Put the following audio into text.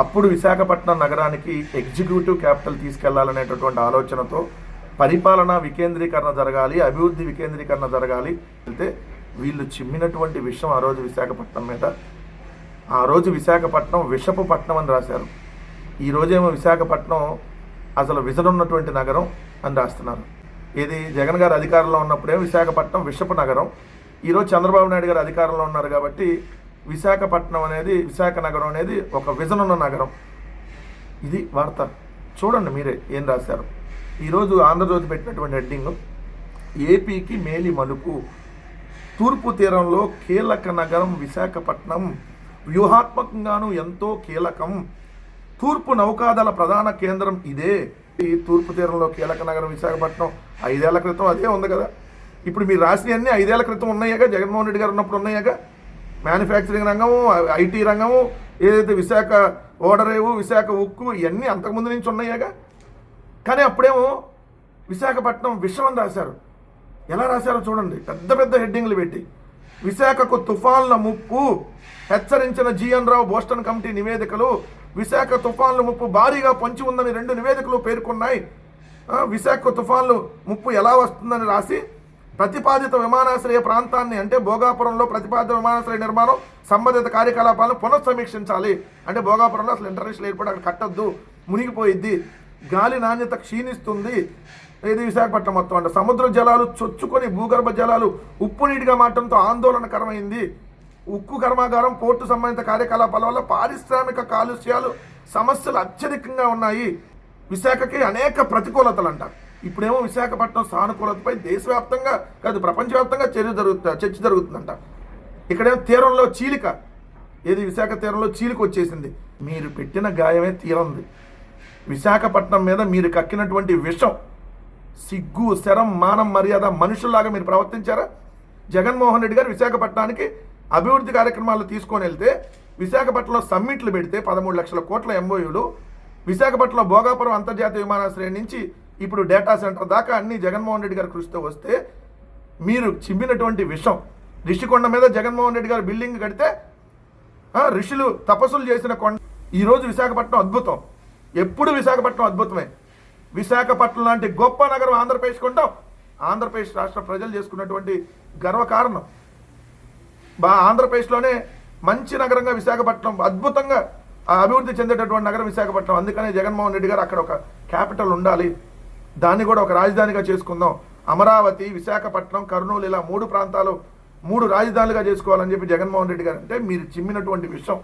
అప్పుడు విశాఖపట్నం నగరానికి executive capital తీసుకెళ్ళాలనేటటువంటి ఆలోచనతో పరిపాలన వికేంద్రీకరణ జరగాలి అభివృద్ధి వికేంద్రీకరణ జరగాలి అయితే వీళ్ళు చిమ్మినటువంటి విషయం ఆ రోజు విశాఖపట్నం మీద. ఆ రోజు విశాఖపట్నం విషపు పట్నం అని రాశారు. ఈ రోజేమో విశాఖపట్నం అసలు విజనున్నటువంటి నగరం అని రాస్తున్నారు. ఇది జగన్ గారు అధికారంలో ఉన్నప్పుడే విశాఖపట్నం విషపు నగరం. ఈరోజు చంద్రబాబు నాయుడు గారు అధికారంలో ఉన్నారు కాబట్టి విశాఖపట్నం అనేది విశాఖ నగరం అనేది ఒక విజన్ ఉన్న నగరం. ఇది వార్త. చూడండి మీరే ఏం రాశారు. ఈరోజు ఆంధ్రజ్యోతి పెట్టినటువంటి హెడ్డింగ్ ఏపీకి మేలి మలుపు. తూర్పు తీరంలో కీలక నగరం విశాఖపట్నం. వ్యూహాత్మకంగాను ఎంతో కీలకం. తూర్పు నౌకాదళ ప్రధాన కేంద్రం ఇదే. ఈ తూర్పు తీరంలో కీలక నగరం విశాఖపట్నం. ఐదేళ్ళ క్రితం అదే ఉంది కదా. ఇప్పుడు మీరు రాసినవన్నీ ఐదేళ్ళ క్రితం ఉన్నాయాగా? జగన్మోహన్ రెడ్డి గారు ఉన్నప్పుడు ఉన్నాయిగా? మ్యానుఫ్యాక్చరింగ్ రంగము ఐటీ రంగము ఏదైతే విశాఖ ఓడరేవు విశాఖ ఉక్కు ఇవన్నీ అంతకుముందు నుంచి ఉన్నాయిగా. కానీ అప్పుడేమో విశాఖపట్నం విషం అని రాశారు. ఎలా రాశారో చూడండి. పెద్ద పెద్ద హెడ్డింగ్లు పెట్టి. విశాఖకు తుఫాన్ల ముప్పు. హెచ్చరించిన జిఎన్ రావు బోస్టన్ కమిటీ నివేదికలు. విశాఖ తుఫాన్ల ముప్పు భారీగా పొంచి ఉందని రెండు నివేదికలు పేర్కొన్నాయి. విశాఖ తుఫాన్లు ముప్పు ఎలా వస్తుందని రాసి ప్రతిపాదిత విమానాశ్రయ ప్రాంతాన్ని అంటే భోగాపురంలో ప్రతిపాదిత విమానాశ్రయ నిర్మాణం సంబంధిత కార్యకలాపాలను పునఃసమీక్షించాలి. అంటే భోగాపురంలో అసలు ఇంటర్నేషనల్ ఎయిర్పోర్ట్ అక్కడ కట్టద్దు మునిగిపోయిద్ది. గాలి నాణ్యత క్షీణిస్తుంది. ఇది విశాఖపట్నం మొత్తం అంటే. సముద్ర జలాలు చొచ్చుకొని భూగర్భ జలాలు ఉప్పు నీటిగా మారడంతో ఆందోళనకరమైంది. ఉక్కు కర్మాగారం పోర్టు సంబంధిత కార్యకలాపాల వల్ల పారిశ్రామిక కాలుష్యాలు సమస్యలు అత్యధికంగా ఉన్నాయి. విశాఖకి అనేక ప్రతికూలతలు అంటారు ఇప్పుడేమో విశాఖపట్నం సానుకూలతపై దేశవ్యాప్తంగా కాదు ప్రపంచవ్యాప్తంగా చర్య జరుగుతా చర్చ జరుగుతుందంట. ఇక్కడేమో తీరంలో చీలిక? ఏది విశాఖ తీరంలో చీలిక వచ్చేసింది? మీరు పెట్టిన గాయమే తీరంది. విశాఖపట్నం మీద మీరు కక్కినటువంటి విషం సిగ్గు శరం మానం మర్యాద మనుషుల్లాగా మీరు ప్రవర్తించారా? జగన్మోహన్ రెడ్డి గారు విశాఖపట్నానికి అభివృద్ధి కార్యక్రమాలు తీసుకొని వెళ్తే విశాఖపట్నంలో సమ్మిట్లు పెడితే పదమూడు లక్షల కోట్ల ఎంఓయూలు విశాఖపట్నంలో భోగాపురం అంతర్జాతీయ విమానాశ్రయం నుంచి ఇప్పుడు డేటా సెంటర్ దాకా అన్ని జగన్మోహన్ రెడ్డి గారి కృషితో వస్తే మీరు చిమ్మినటువంటి విషం. రిషికొండ మీద జగన్మోహన్ రెడ్డి గారు బిల్డింగ్ కడితే ఋషులు తపస్సులు చేసిన కొండ. ఈరోజు విశాఖపట్నం అద్భుతం. ఎప్పుడు విశాఖపట్నం అద్భుతమే. విశాఖపట్నం లాంటి గొప్ప నగరం ఆంధ్రప్రదేశ్ కొంటాం ఆంధ్రప్రదేశ్ రాష్ట్ర ప్రజలు చేసుకున్నటువంటి గర్వకారణం బా ఆంధ్రప్రదేశ్లోనే మంచి నగరంగా విశాఖపట్నం అద్భుతంగా అభివృద్ధి చెందేటటువంటి నగరం విశాఖపట్నం. అందుకనే జగన్మోహన్ రెడ్డి గారు అక్కడ ఒక క్యాపిటల్ ఉండాలి. దాన్ని కూడా ఒక రాజధానిగా చేసుకుందాం. అమరావతి విశాఖపట్నం కర్నూలు ఇలా మూడు ప్రాంతాలు మూడు రాజధానులుగా చేసుకోవాలని చెప్పి జగన్మోహన్ రెడ్డి గారు అంటే మీరు చిమ్మినటువంటి విషయం.